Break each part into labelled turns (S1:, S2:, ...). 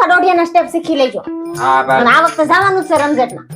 S1: આખા દોઢિયાના સ્ટેપ શીખી લેજો.
S2: હા
S1: આ વખતે જવાનું છે રમઝટમાં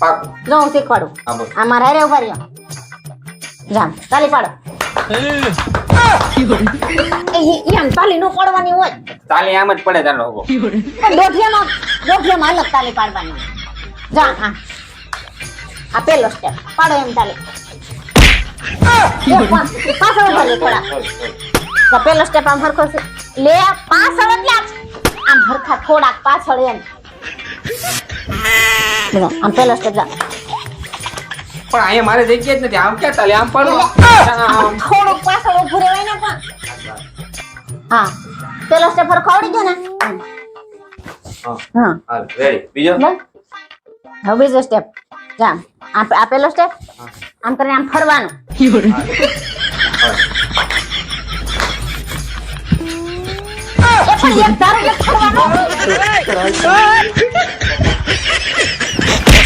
S2: પાકું.
S1: જો હું શીખવાડું
S2: હા બોલ.
S1: આ મારા રે ઊભા રહ્યો. જામ તાલી પાડો. એ ઈ- ઈ આમ તાલી નો પડવાની હોય.
S2: તાલી આમ જ પડે તારો હોગો
S1: પણ દોઢિયામાં દોઢિયામાં અલગ તાલી પાડવાની. જા હા. આ પેલો સ્ટેપ પાડો એમ તાલી પાછળ ઊભા લે થોડા. પેલો સ્ટેપ આમ હરખો છે. લે પાછળ એટલે આમ- હરખા થોડાક પાછળ એમ. આમ પેલા સ્ટેપ જા.
S2: પણ અહીંયા મારે જગ્યા જ નથી. આમ ક્યાં ચાલે? આમ પડો.
S1: થોડુંક પાછળ ઉભું રહેવાય ને પણ. હા. પેલો સ્ટેપ હરખો આવડી ગયો ને? હા.
S2: હા. રેડી બીજો?
S1: હવે બીજો સ્ટેપ જા. આ પેલો સ્ટેપ આમ કરીને આમ ફરવાનું. પણ એક ધારો ને ફરવાનું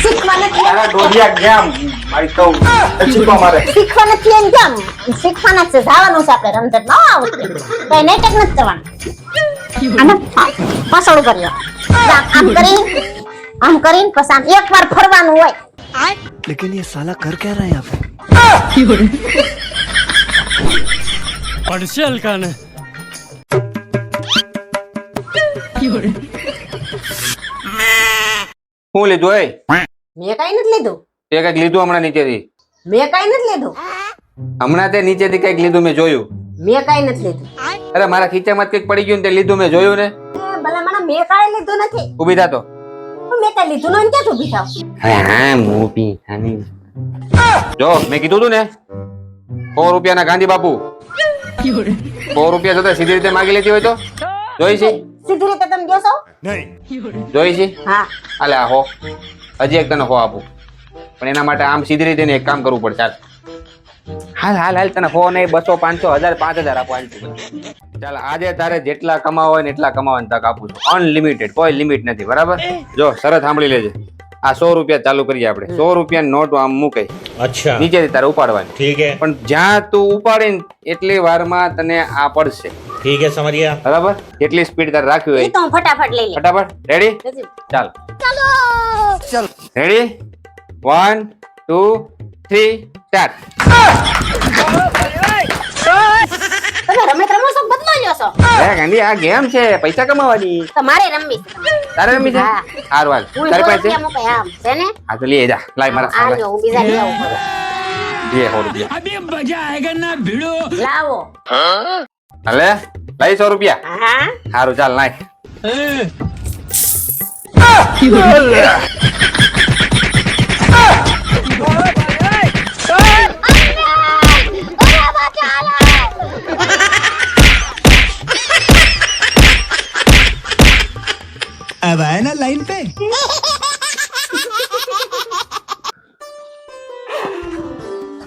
S1: શીખવા નથી
S2: તારા દોઢિયા ગયા મારી કહું છીપા મારે
S1: શીખવા નથી એમ કેમ શીખવાના જ છે જવાનું છે આપણે રમઝટ ન આવડતું કઈ નાટક નથી કરવાનું આને પા- પાછળ ઉપર રહ્યો. જા, આમ કરીને આમ કરીને પછી આમ એક વાર ફરવાનું હોય
S3: लेकिन ये साला कर क्या रहा है यहाँ पे
S4: પડશે હલકાને
S2: હું લીધું એ
S1: મેં કઈ નથી લીધું.
S2: તે કંઈક લીધું હમણાં નીચેથી?
S1: મેં કઈ નથી લીધું.
S2: હમણાં તે નીચેથી કંઈક લીધું મેં જોયું.
S1: મેં કઈ નથી લીધું.
S2: અરે મારા ખીચામાં કંઈક પડી ગયું ને તે લીધું મેં જોયું ને?
S1: ભલા મને મેં કઈ લીધું નથી.
S2: ઊભી થા તો.
S1: મેં કઈ લીધું નહીં ક્યાં ઊભી થાવ?
S2: હા ઊભી થાની જો મેં કીધું તું ને સો રૂપિયાના ગાંધી બાપુ. સો રૂપિયા જોતા સીધી રીતે માગી લેતી હોય તો? જોઈ છે?
S1: સીધી રીતે તમે જોશો?
S2: જોઈ છે?
S1: હા.
S2: અલે હો હજી એક તને હો આપું. પણ એના માટે આમ સીધી રીતે ને એક કામ કરવું પડે ચાલ હાલ હાલ હાલ તને હો નહીં બસો પાંચસો હજાર પાંચ હજાર આપો હાલ તું. ચાલ આજે તારે જેટલા કમાવા હોય ને એટલા કમાવાની તક આપું છું. અનલિમિટેડ કોઈ લિમિટ નથી બરાબર? જો શરત સાંભળી લેજે. આ સો રૂપિયા ચાલુ કરીએ આપણે. સો રૂપિયા નોટ આમ મૂકાય.
S5: અચ્છા.
S2: નીચેથી તારે ઉપાડવાની.
S5: ઠીક હે.
S2: પણ જ્યાં તું ઉપાડે ને એટલી વારમાં તને આ પડશે.
S5: ઠીક હે સમરિયા.
S2: બરાબર? કેટલી સ્પીડ તારે રાખવી હોય.
S1: તો ફટાફટ લઈ
S2: ફટાફટ. રેડી
S1: ચાલ.
S2: ચાલો! ચાલ. રેડી 1 2 3 સ્ટાર્ટ
S1: છો?
S2: ગાંધી આ ગેમ છે પૈસા કમાવાની.
S1: તમારે રમવી છે.
S2: તારે રમી છે?
S1: હા.
S2: હારું તારી
S1: સો
S2: પાસે?
S1: રૂપિયા છે ને?
S2: હા તો લઈ જા. લાય મારા સામે.
S1: લ્યો, હું બીજા લઈ આવું
S2: લે સો રૂપિયા.
S4: અભી મજા આયેગા ના ભીડો?
S1: લાવો.
S2: હાલે? લઈ સો રૂપિયા.
S1: હા.
S2: સારું ચાલ નાય
S3: अब आए ना लाइन पे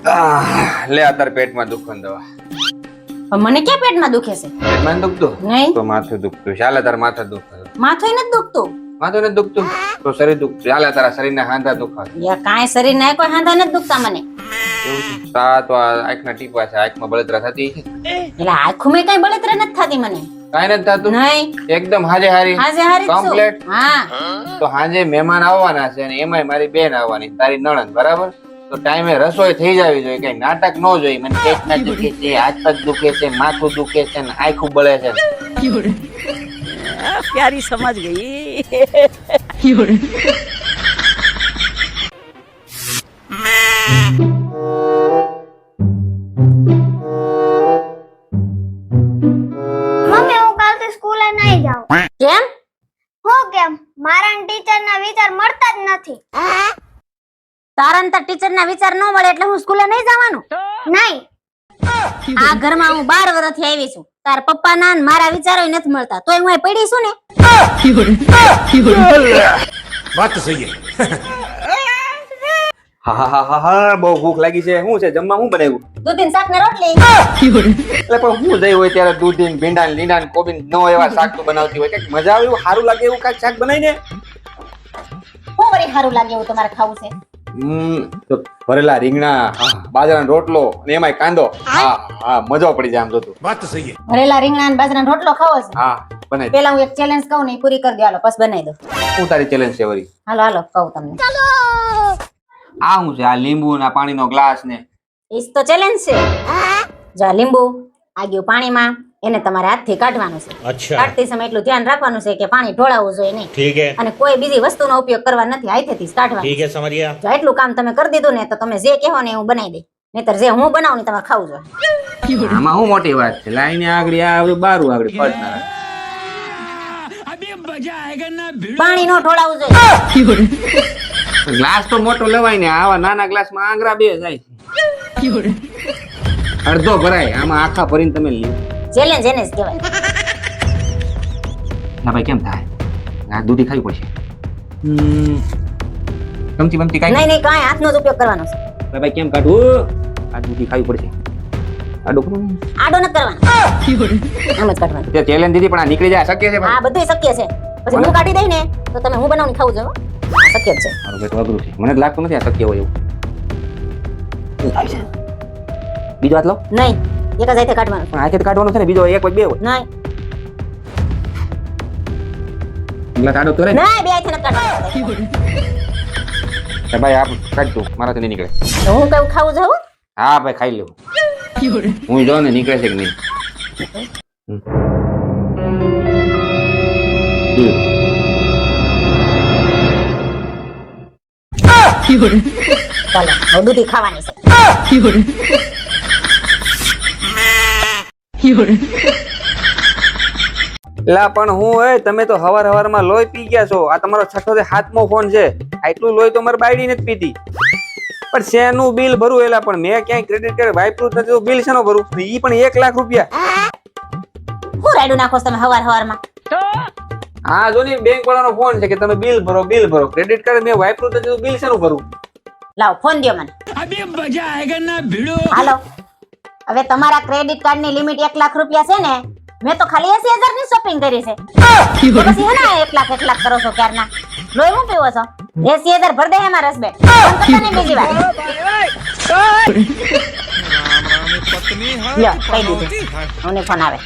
S2: આહ, લે આ તાર પેટમાં દુખવાની દવા
S1: પણ મને ક્યાં પેટમાં દુખે છે
S2: પેટમાં નથી દુખતું
S1: નહીં
S2: તો માથું દુખતું ચાલે તાર માથા દુખતું
S1: માથું નથી દુખતું
S2: માથું નથી દુખતું તો શરીર દુખતું ચાલે તારા શરીરના હાંધા દુખાવે
S1: યા કાંઈ શરીર ના કોઈ હાંધા નથી દુખતા મને
S2: એવું છે સા તો આ આંખના ટીપા છે આંખમાં બળતરા થતી છે
S1: એટલે આંખું મેં કઈ બળતરા નથી થતી મને
S2: કાઈ નથી થતું. એકદમ હાજે હારી
S1: હાજે હારી
S2: કમ્પ્લીટ
S1: હા.
S2: તો હાજે મહેમાન આવવાના છે અને એમાંય મારી બેન આવવાની તારી નણંદ બરાબર? તો ટાઈમે રસોઈ થઈ જાવી જોઈએ કઈ નાટક ન જોઈએ. મને પેટ ના દુખે છે હાથ પગ દુખે છે માથું દુખે છે ને આખું બળે છે.
S6: પ્યારી સમજ ગઈ. ઘરના વિચાર
S1: ન મળે એટલે હું સ્કૂલે નહીં જવાનું.
S6: નહીં.
S1: આ ઘરમાં હું બાર વર્ષથી આવી છું. તાર પપ્પા ના મારા વિચારો નથી મળતા. તોય હું પડી છું ને?
S2: વાત સહી ભૂખ લાગી છે. શું છે? જમવા શું બનાવ્યું?
S1: દૂધીન શાક ને રોટલી.
S2: એટલે પણ શું જઈ હોય ત્યારે દૂધીન ભીંડા લીંડા કોબીન નો એવા શાક બનાવતી હોય. મજા આવ્યું સારું લાગે એવું કાંઈક શાક બનાવીને?
S1: હું વળી સારું લાગે એવું તમારે ખાવું છે?
S2: ભરેલા રીંગણા બાજરાનો રોટલો અને એમાંય કાંદો. હા. હા મજા પડી જાય આમ જોતું
S5: વાત સહી
S1: ભરેલા રીંગણા અને બાજરાનો રોટલો ખાવો છે.
S2: હા બનાવી
S1: પેલા હું એક ચેલેન્જ કહું ને પૂરી કરી દો હાલો પછી બનાવી દો
S2: હું તારી ચેલેન્જ છે વરી
S1: હાલો હાલો કહું તમને.
S2: આ હું છે? આ લીંબુ ના પાણીનો ગ્લાસ ને?
S1: ઈસ તો ચેલેન્જ છે. જો લીંબુ આ ગયું પાણીમાં. એને તમારે હાથથી કાઢવાનું છે. કાઢતી સમય એટલું ધ્યાન રાખવાનું છે કે પાણી ઢોળાવું જોઈએ નહીં. અને કોઈ બીજી વસ્તુનો ઉપયોગ કરવા નથી હાથેથી કાઢવાનું જો એટલું કામ તમે કરી દીધું ને તો તમે જે કહેવો ને હું બનાવી દઈ નહીતર જે હું બનાવું ને તમારે ખાવું જોઈએ.
S2: આમાં હું મોટી વાત છે? લાઈને આગળ આ બારું આગળ
S4: પડનાર
S1: પાણી નો ઢોળાવું જોઈએ.
S2: ગ્લાસ તો મોટો લેવાય ને આવા નાના ગ્લાસમાં આંગરા બે જાય અડધો ભરાય આમાં આખા ભરીને તમે લીધું
S1: ચેલેન્જ એને જ કહેવાય.
S2: ના ભાઈ કેમ થાય? આ દૂધી ખાવી પડશે. ચમચી બમચી કાંઈ
S1: નહીં નહીં. કાંઈ હાથનો જ ઉપયોગ કરવાનો છે.
S2: ના ભાઈ કેમ કાઢવું આ દૂધી ખાવી પડશે. આ ડોકરું
S1: આડો નથી કરવાનો. આમ જ કાઢવાનું.
S2: તે ચેલેન્જ દીધી પણ આ નીકળી જાય શક્ય છે
S1: બધું શક્ય છે. પછી હું કાઢી દઈ ને તો તમે હું બનાવીને ખાવું જોઈએ શક્ય છે.
S2: મારું પેટ અઘરું છે. મને લાગતું નથી આ શક્ય હોય એવું. છે. બીજો હાથ લો.
S1: નહીં. એક જ હાથે કાઢવાનું
S2: પણ હાથે કાઢવાનું છે ને બીજો એક હોય બે હોય.
S1: નહીં.
S2: એટલે કાઢો તો રે.
S1: નહીં બે હાથે નથી કાઢવાનું
S2: ભાઈ આપ કાઢ તું મારાથી નહીં નીકળે.
S1: હું કઉ ખાવું જોઈએ હા?
S2: ભાઈ ખાઈ લેવું હું જો ને નીકળે છે કે નહીં.
S1: ચાલો હવે દૂધી ખાવાની છે. 有人。
S2: લા પણ હું એ તમે તો હવાર હવારમાં લોહી પી ગયા છો. આ તમારો છઠ્ઠો તે હાથમો ફોન છે આટલું લોહી તો મારે બાયડી નથી પીતી પણ શેનું બિલ ભરું એલા? પણ મેં ક્યાંય ક્રેડિટ કાર્ડ વાપર્યું નથી તો બિલ શેનો ભરું? ઈ પણ એક લાખ રૂપિયા.
S1: હું રાડું નાખો તમે હવાર હવારમાં?
S2: હા જો ને બેંક વાળાનો ફોન છે કે તમે બિલ ભરો બિલ ભરો. ક્રેડિટ કાર્ડ મેં વાપર્યું નથી તો બિલ શેનું ભરું?
S1: લાવ ફોન દો મને.
S4: અબે મજા આયેગા ના ભીડો.
S1: હાલો. હવે તમારા ક્રેડિટ કાર્ડની લિમિટ એક લાખ રૂપિયા છે ને મેં તો ખાલી એસી હજારની શોપિંગ કરી છે. પછી હે ને એક લાખ એક લાખ કરો છો ક્યારના? લોહી હું પીવો છો? એસી હજાર ભર દે એમાં રસબેટ ફોન બીજી વાર. લ્યો કહી દીધું મને ફોન આવે.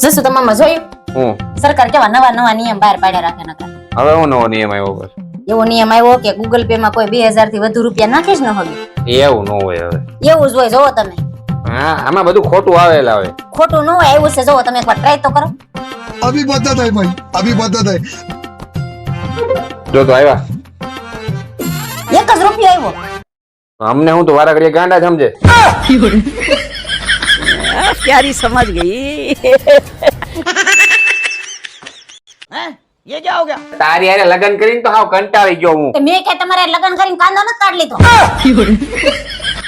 S1: જસુ તમામ જોયું
S2: હું?
S1: સરકાર કેવા નવા નવા નિયમ બહાર પાડ્યા રાખે નકર.
S2: હવે હું નવો નિયમ આવ્યો બસ.
S1: એવો નિયમ આવ્યો કે ગૂગલ પે માં કોઈ બે હજારથી વધુ રૂપિયા નાખીશ ન હવે
S2: એવું ન હોય હવે.
S1: એવું જ હોય જોવો તમે.
S2: હા આમાં બધું ખોટું આવેલા હોય
S1: ખોટું ન હોય એવું છે જોવો તમે એકવાર ટ્રાય તો કરો.
S3: અભી બદત હૈ ભાઈ અભી બદત હૈ
S2: જો તો આવ્યા.
S1: એક જ રૂપિયો આવ્યો.
S2: અમને હું તો વારા ઘડીએ ગાંડા સમજે. પ્યારી સમજ ગઈ. હે?
S7: आ, प्यारी समझ गई
S2: તારી હારે લગ્ન કરીને તો હાવ કંટાળી ગયો હું
S1: કે મેં કે તમારે લગ્ન કરીને કાંદો નથી કાઢ લીધો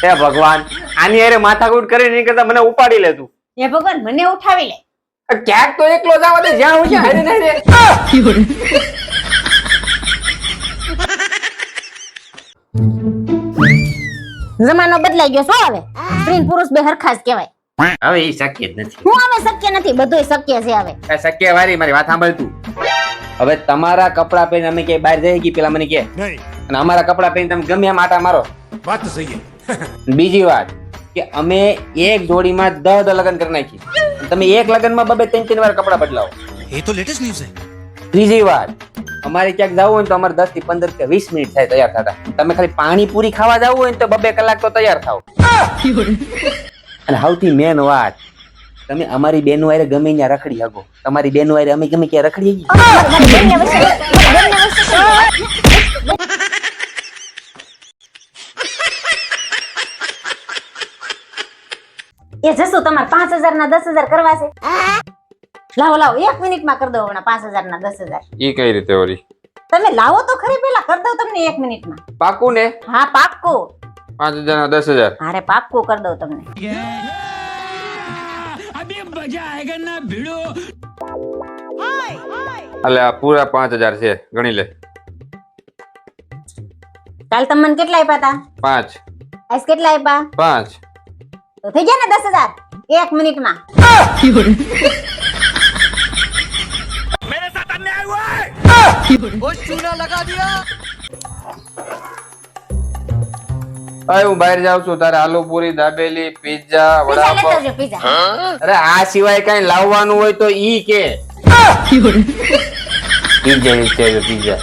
S2: હે ભગવાન આની હારે માથાકૂટ કરીને નહીં કરતા મને ઉપાડી લે તું
S1: હે ભગવાન મને ઉઠાવી લે
S2: ક્યાંક તો એકલો જ આવવા દે જ્યાં હોય ત્યાં હારે ને હારે.
S1: જમાનો બદલાઈ ગયો શું હવે સ્ત્રી ને પુરુષ બે હરખા જ કહેવાય
S2: હવે એ શક્ય જ નથી
S1: હું હવે શક્ય નથી બધું શક્ય છે હવે
S2: આ શક્ય વારી મારી વાત સાંભળ તું હવે તમારા કપડા પહેરીને અમે ક્યાંય બહાર જઈએ કે પેલા મને કે અને અમારા કપડા પહેરીને તમે ગમે એમ આટા મારો.
S5: વાત સહી
S2: બીજી વાત કે અમે એક જોડીમાં દહ દહ લગ્ન કરી નાખી તમે એક લગ્નમાં બબે ત્રણ ત્રણ વાર કપડા બદલાવો.
S3: એ તો લેટેસ્ટ ન્યૂઝ છે
S2: ત્રીજી વાત અમારે ક્યાંક જવું હોય તો અમારે દસથી પંદર કે વીસ મિનિટ થાય તૈયાર થતા. તમે ખાલી પાણી પૂરી ખાવા જવું હોય તો બબે કલાક તો તૈયાર થાવ અને સૌથી મેન વાત તમે અમારી બેનો હારે ગમે ત્યાં રખડી શકો તમારી બેનો હારે અમે ગમે ક્યાં રખડી
S1: એ જશું તમારે પાંચ હજાર ના દસ હજાર કરવા છે. લાવો લાવો એક મિનિટમાં કરી દો હમણાં પાંચ હજાર ના દસ હજાર.
S2: એ કઈ રીતે ઓરી
S1: તમે લાવો તો ખરી પેલા કરી દઉં તમને એક મિનિટમાં
S2: પાકું ને?
S1: હા પાકું.
S2: પાંચ હજાર ના દસ હજાર.
S1: અરે પાકું કરી દઉં તમને.
S4: अभी मजा आएगा ना भिड़ो
S2: એટલે આ પૂરા પાંચ હજાર છે ગણી લે
S1: કાલ તમે મને કેટલા આપ્યા હતા
S2: પાંચ
S1: આઈસ કેટલા આપ્યા
S2: પાંચ
S1: તો થઈ ગયા ને દસ હજાર એક મિનિટ માં
S2: હવે હું બહાર જાઉં છું. તારે આલુ પૂરી દાબેલી પીઝા વડાપાવ. અરે આ સિવાય કઈ લાવવાનું હોય તો ઈ કે. Pizza pizza